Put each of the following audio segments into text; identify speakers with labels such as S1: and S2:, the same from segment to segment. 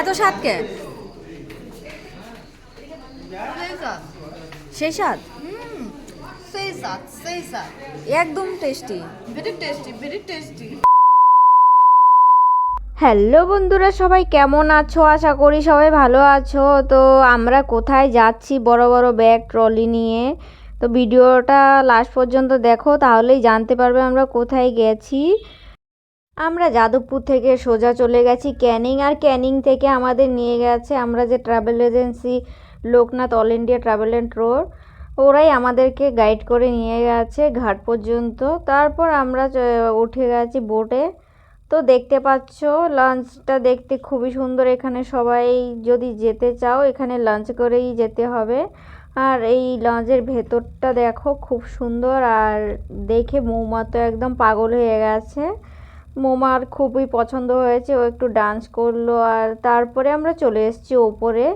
S1: এত
S2: স্বাদ
S1: সেই স্বাদ।
S2: সেই স্বাদ? সেই স্বাদ
S1: একদম tasty
S2: very tasty very tasty
S1: hello বন্ধুরা সবাই কেমন আছো? আশা করি সবাই ভালো আছো। তো আমরা কোথায় যাচ্ছি? বড় বড় ব্যাগ ট্রলি নিয়ে। তো ভিডিওটা লাস্ট পর্যন্ত দেখো তাহলেই জানতে পারবে আমরা কোথায় গেছি। আমরা যাদবপুর থেকে সোজা চলে গেছি ক্যানিং, আর ক্যানিং থেকে আমাদের নিয়ে গেছে আমরা যে travel agency, Loknath all India travel and tour ওরাই আমাদেরকে গাইড করে নিয়ে গেছে ঘাট পর্যন্ত। তারপর আমরা উঠে গেছি বোটে। তো দেখতে পাচ্ছ লাঞ্চটা দেখতে খুবই সুন্দর। এখানে সবাই যদি যেতে চাও, এখানে লাঞ্চ করেই যেতে হবে। আর এই লঞ্চের ভেতরটা দেখো খুব সুন্দর, আর দেখে মৌমা তো একদম পাগল হয়ে গেছে। মোমার খুবই পছন্দ হয়েছে, ও একটু ডান্স করল আর তারপরে আমরা চলে এসেছি ওপরে।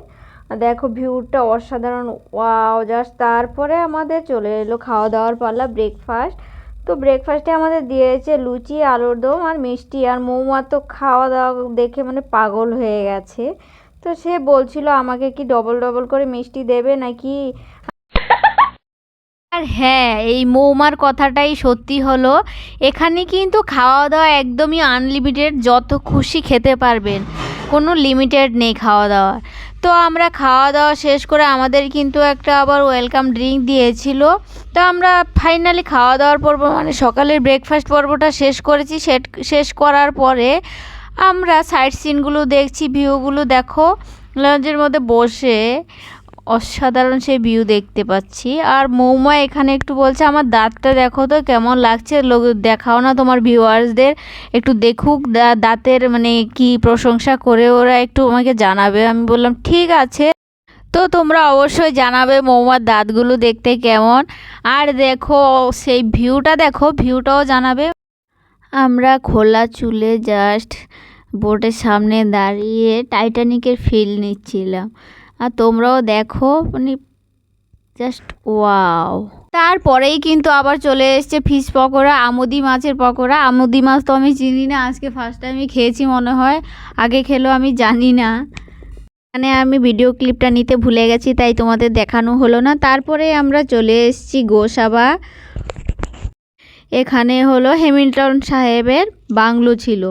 S1: দেখো ভিউটা অসাধারণ, ওয়াও জাস্ট তারপরে আমাদের চলে এলো খাওয়া দাওয়ার পালা ব্রেকফাস্ট তো ব্রেকফাস্টে আমাদের দিয়েছে লুচি, আলুর দম আর মিষ্টি। আর মৌমা তো খাওয়া দাওয়া দেখে মানে পাগল হয়ে গেছে। তো সে বলছিল, আমাকে কি ডবল ডবল করে মিষ্টি দেবে নাকি? আর হ্যাঁ এই মৌমার কথাটাই সত্যি হলো, এখানে কিন্তু খাওয়া দাওয়া একদমই আনলিমিটেড যত খুশি খেতে পারবেন, কোনো লিমিটেড নেই খাওয়া দাওয়া তো আমরা খাওয়া দাওয়া শেষ করে আমাদের কিন্তু একটা আবার ওয়েলকাম ড্রিঙ্ক দিয়েছিল, তো আমরা ফাইনালি খাওয়া দাওয়ার পর্ব মানে সকালের ব্রেকফাস্ট পর্বটা শেষ করেছি শেষ করার পরে আমরা সাইড সিনগুলো দেখছি ভিউগুলো দেখো লঞ্চের মধ্যে বসে অসাধারণ সেই ভিউ দেখতে পাচ্ছি। আর মৌমা এখানে একটু বলছে, আমার দাঁতটা দেখো তো কেমন লাগছে। লোক, দেখাও না তোমার ভিউয়ার্সদের একটু দেখুক দাঁতের মানে কি প্রশংসা করে ওরা একটু আমাকে জানাবে। আমি বললাম, ঠিক আছে। তো তোমরা অবশ্যই জানাবে মৌমার দাঁতগুলো দেখতে কেমন। আর দেখো, সেই ভিউটা দেখো ভিউটাও জানাবে। আমরা খোলা চুলে জাস্ট বোটের সামনে দাঁড়িয়ে টাইটানিকের ফিল নিচ্ছিলাম। আর তোমরাও দেখো মানে জাস্ট ওয়াও তারপরেই কিন্তু আবার চলে এসছে ফিশ পকোড়া, আমুদি মাছের পকোড়া। আমুদি মাছ তো আমি চিনি না, আজকে ফার্স্ট টাইমই খেয়েছি মনে হয়, আগে খেলো আমি জানি না। মানে আমি ভিডিও ক্লিপটা নিতে ভুলে গেছি, তাই তোমাদের দেখানো হলো না। তারপরে আমরা চলে এসেছি গোসাবা। এখানে হলো হেমিল্টন সাহেবের বাংলো ছিল।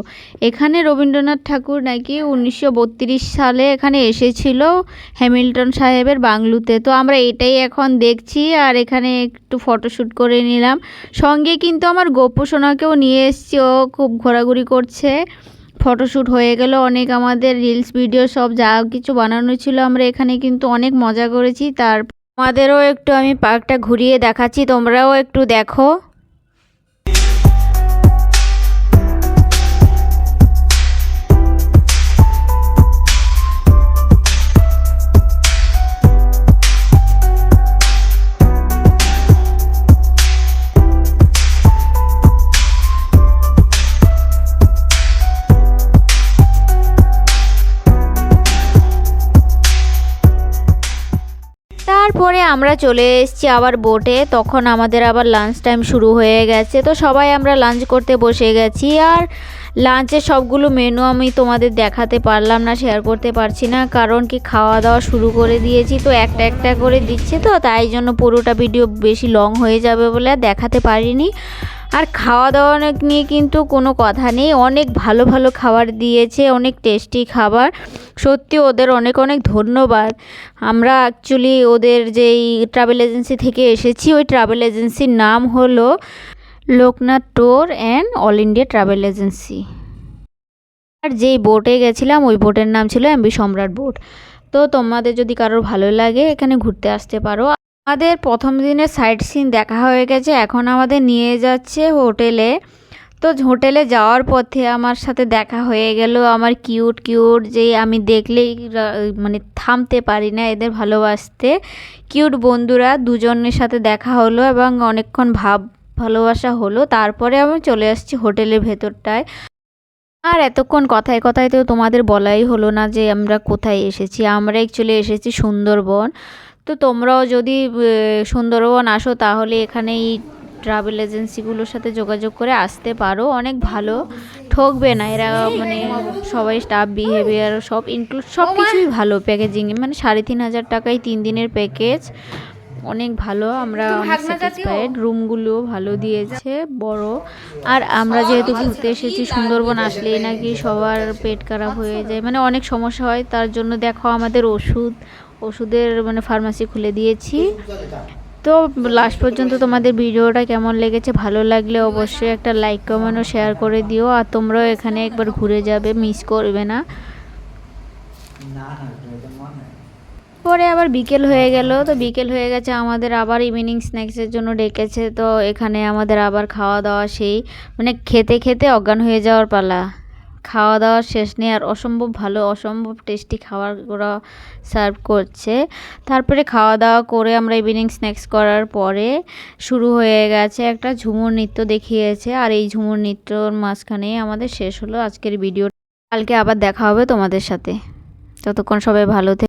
S1: এখানে রবীন্দ্রনাথ ঠাকুর নাকি উনিশশো বত্রিশ সালে এখানে এসেছিল হ্যামিল্টন সাহেবের বাংলোতে। তো আমরা এটাই এখন দেখছি আর এখানে একটু ফটোশ্যুট করে নিলাম। সঙ্গে কিন্তু আমার গোপু সোনাকেও নিয়ে এসছি, ও খুব ঘোরাঘুরি করছে। ফটোশ্যুট হয়ে গেল অনেক আমাদের রিলস, ভিডিও সব যা কিছু বানানো ছিল আমরা এখানে কিন্তু অনেক মজা করেছি। তার আমাদেরও একটু আমি পার্কটা ঘুরিয়ে দেখাচ্ছি, তোমরাও একটু দেখো। তারপরে আমরা চলে এসেছি আবার বোটে তখন আমাদের আবার লাঞ্চ টাইম শুরু হয়ে গেছে। তো সবাই আমরা লাঞ্চ করতে বসে গেছি। আর লাঞ্চের সবগুলো মেনু আমি তোমাদের দেখাতে পারলাম না শেয়ার করতে পারছি না। কারণ কি খাওয়া দাওয়া শুরু করে দিয়েছি, তো একটা একটা করে দিচ্ছে তো। তাই জন্য পুরোটা ভিডিও বেশি লং হয়ে যাবে বলে দেখাতে পারিনি। আর খাওয়া দাওয়া নিয়ে কিন্তু কোনো কথা নেই। অনেক ভালো ভালো খাবার দিয়েছে, অনেক টেস্টি খাবার। সত্যি ওদের অনেক অনেক ধন্যবাদ। আমরা অ্যাকচুয়ালি ওদের যেই ট্রাভেল এজেন্সি থেকে এসেছি, ওই ট্রাভেল এজেন্সির নাম হলো Loknath tour and all India travel agency আর যেই বোটে গেছিলাম, ওই বোটের নাম ছিল এমবি সম্রাট বোট তো তোমাদের যদি কারোর ভালো লাগে, এখানে ঘুরতে আসতে পারো। আমাদের প্রথম দিনে সাইট সিন দেখা হয়ে গেছে, এখন আমাদের নিয়ে যাচ্ছে হোটেলে। তো হোটেলে যাওয়ার পথে আমার সাথে দেখা হয়ে গেল, আমার কিউট কিউট যে আমি দেখলেই মানে থামতে পারি না এদের ভালোবাসতে। কিউট বন্ধুরা দুজনের সাথে দেখা হলো এবং অনেকক্ষণ ভাব ভালোবাসা হলো, তারপরে আমি চলে আসছি হোটেলের ভেতরটায়। আর এতক্ষণ কথায় কথায় তো তোমাদের বলাই হলো না যে আমরা কোথায় এসেছি, আমরা অ্যাকচুয়ালি এসেছি সুন্দরবন। তো তোমরাও যদি সুন্দরবন আসো তাহলে এখানে এই ট্রাভেল এজেন্সিগুলোর সাথে যোগাযোগ করে আসতে পারো। অনেক ভালো। ঠকবে না। এরা মানে সবাই স্টাফ বিহেভিয়ার সব ইনক্লুড সব কিছুই ভালো প্যাকেজিং মানে সাড়ে তিন হাজার টাকায় তিন দিনের প্যাকেজ অনেক ভালো। আমরা অনেক স্যাটিসফাইড রুমগুলো ভালো দিয়েছে। বড়। আর আমরা যেহেতু ঘুরতে এসেছি সুন্দরবন আসলেই নাকি সবার পেট খারাপ হয়ে যায়। মানে অনেক সমস্যা হয়। তার জন্য দেখো আমাদের ওষুধ ওষুধের মানে ফার্মাসি খুলে দিয়েছি। তো লাস্ট পর্যন্ত তোমাদের ভিডিওটা কেমন লেগেছে? ভালো লাগলে অবশ্যই একটা লাইক কমেন্ট ও শেয়ার করে দিও। আর তোমরাও এখানে একবার ঘুরে যাবে মিস করবে না। পরে আবার বিকেল হয়ে গেল, তো বিকেল হয়ে গেছে, আমাদের আবার ইভিনিং স্ন্যাক্সের জন্য ডেকেছে, তো এখানে আমাদের আবার খাওয়া দাওয়া সেই মানে খেতে খেতে অজ্ঞান হয়ে যাওয়ার পালা। খাওয়া দাওয়ার শেষ নেই আর অসম্ভব ভালো, অসম্ভব টেস্টি খাবার ওরা সার্ভ করছে। তারপরে খাওয়া দাওয়া করে আমরা ইভিনিং স্ন্যাক্স করার পরে শুরু হয়ে গেছে একটা ঝুমুর নৃত্য দেখিয়েছে আর এই ঝুমুর নৃত্যর মাঝখানেই আমাদের শেষ হলো আজকের ভিডিও কালকে আবার দেখা হবে তোমাদের সাথে। ততক্ষণ সবাই ভালো থেকে।